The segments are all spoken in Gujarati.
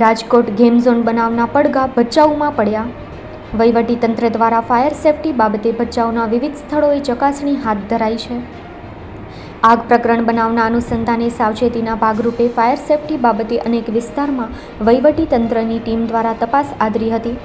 રાજકોટ ગેમ ઝોન બનાવના પડઘા ભચાઉમાં પડ્યા. વહીવટી તંત્ર દ્વારા ફાયર સેફટી બાબતે ભચાઉના વિવિધ સ્થળોએ ચકાસણી હાથ ધરાઈ છે. આગ પ્રકરણ બનાવના અનુસંધાને સાવચેતીના ભાગરૂપે ફાયર સેફટી બાબતે અનેક વિસ્તારમાં વહીવટી તંત્રની ટીમ દ્વારા તપાસ આદરી હતી.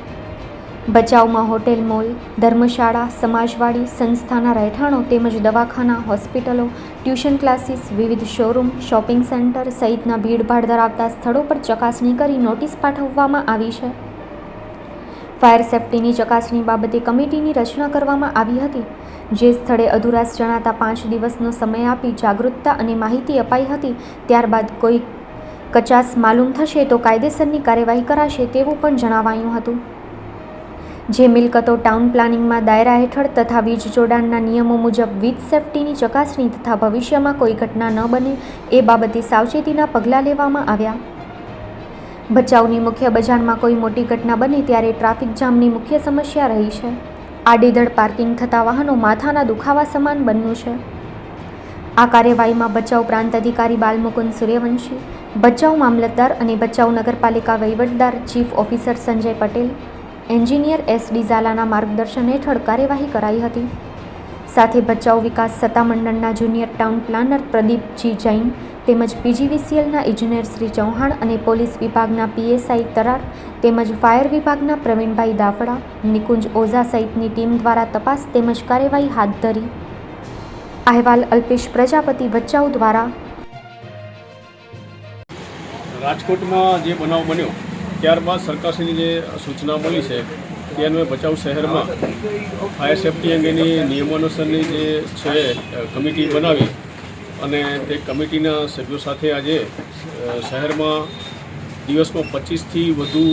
ભચાઉમાં હોટેલ મોલ, ધર્મશાળા, સમાજવાડી સંસ્થાના રહેઠાણો તેમજ દવાખાના, હોસ્પિટલો, ટ્યુશન ક્લાસીસ, વિવિધ શોરૂમ, શોપિંગ સેન્ટર સહિતના ભીડભાડ ધરાવતા સ્થળો પર ચકાસણી કરી નોટિસ પાઠવવામાં આવી છે. ફાયર સેફટીની ચકાસણી બાબતે કમિટીની રચના કરવામાં આવી હતી. જે સ્થળે અધુરાશ જણાતા પાંચ દિવસનો સમય આપી જાગૃતતા અને માહિતી અપાઈ હતી. ત્યારબાદ કોઈ કચાસ માલુમ થશે તો કાયદેસરની કાર્યવાહી કરાશે તેવું પણ જણાવાયું હતું. જે મિલકતો ટાઉન પ્લાનિંગમાં દાયરા હેઠળ તથા વીજ જોડાણના નિયમો મુજબ વીજ સેફટીની ચકાસણી તથા ભવિષ્યમાં કોઈ ઘટના ન બને એ બાબતે સાવચેતીના પગલાં લેવામાં આવ્યા. ભચાઉની મુખ્ય બજારમાં કોઈ મોટી ઘટના બને ત્યારે ટ્રાફિક જામની મુખ્ય સમસ્યા રહી છે. આડેધડ પાર્કિંગ થતા વાહનો માથાના દુખાવા સમાન બન્યું છે. આ કાર્યવાહીમાં ભચાઉ પ્રાંત અધિકારી બાલમુકુંદ સૂર્યવંશી, ભચાઉ મામલતદાર અને ભચાઉ નગરપાલિકા વહીવટદાર chief officer Sanjay Patel engineer S ડિઝાલાના માર્ગદર્શન હેઠળ કાર્યવાહી કરાઈ હતી. સાથે ભચાઉ વિકાસ સત્તામંડળના junior town planner Pradeepji Jain તેમજ પીજીવીસીએલના ઇજનેર શ્રી ચૌહાણ અને પોલીસ વિભાગના પીએસઆઈ તરાર તેમજ ફાયર વિભાગના પ્રવીણભાઈ દાફડા, નિકુંજ ઓઝા સહિતની ટીમ દ્વારા તપાસ તેમજ કાર્યવાહી હાથ ધરી. અહેવાલ અલ્પેશ પ્રજાપતિ ભચાઉ દ્વારા. રાજકોટમાં જે બનાવ બન્યો ત્યારબાદ સરકારશ્રીની જે સૂચના મળી છે તે અન્વયે ભચાઉ શહેરમાં ફાયર સેફટી અંગેની નિયમાનુસારની જે છે કમિટી બનાવી અને તે કમિટીના સભ્યો સાથે આજે શહેરમાં દિવસમાં પચીસથી વધુ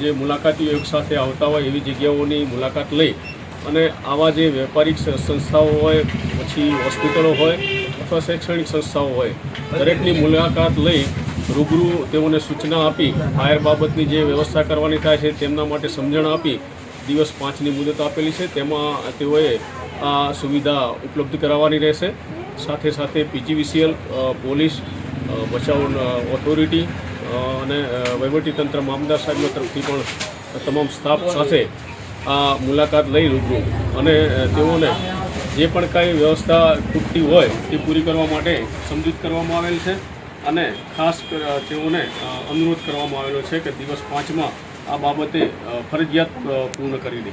જે મુલાકાતીઓ એક સાથે આવતા હોય એવી જગ્યાઓની મુલાકાત લઈ અને આવા જે વેપારિક સંસ્થાઓ હોય, પછી હોસ્પિટલો હોય અથવા શૈક્ષણિક સંસ્થાઓ હોય, દરેકની મુલાકાત લઈ રૂબરૂ તેઓને સૂચના આપી ફાયર બાબતની જે વ્યવસ્થા કરવાની થાય છે તેમના માટે સમજણ આપી દિવસ પાંચની મુદત આપેલી છે. તેમાં તેઓએ આ સુવિધા ઉપલબ્ધ કરાવવાની રહેશે. સાથે સાથે પીજીવીસીએલ પોલીસ બચાવ ઓથોરિટી અને વહીવટીતંત્ર મામદાર સાહેબના તરફથી પણ તમામ સ્ટાફ સાથે આ મુલાકાત લઈ રૂબરૂ અને તેઓને જે પણ કાંઈ વ્યવસ્થા તૂટતી હોય તે પૂરી કરવા માટે સમજૂત કરવામાં આવેલ છે. અને ખાસ તેઓને અનુરોધ કરવામાં આવેલો છે કે દિવસ પાંચમાં આ બાબતે ફરજિયાત પૂર્ણ કરી દે.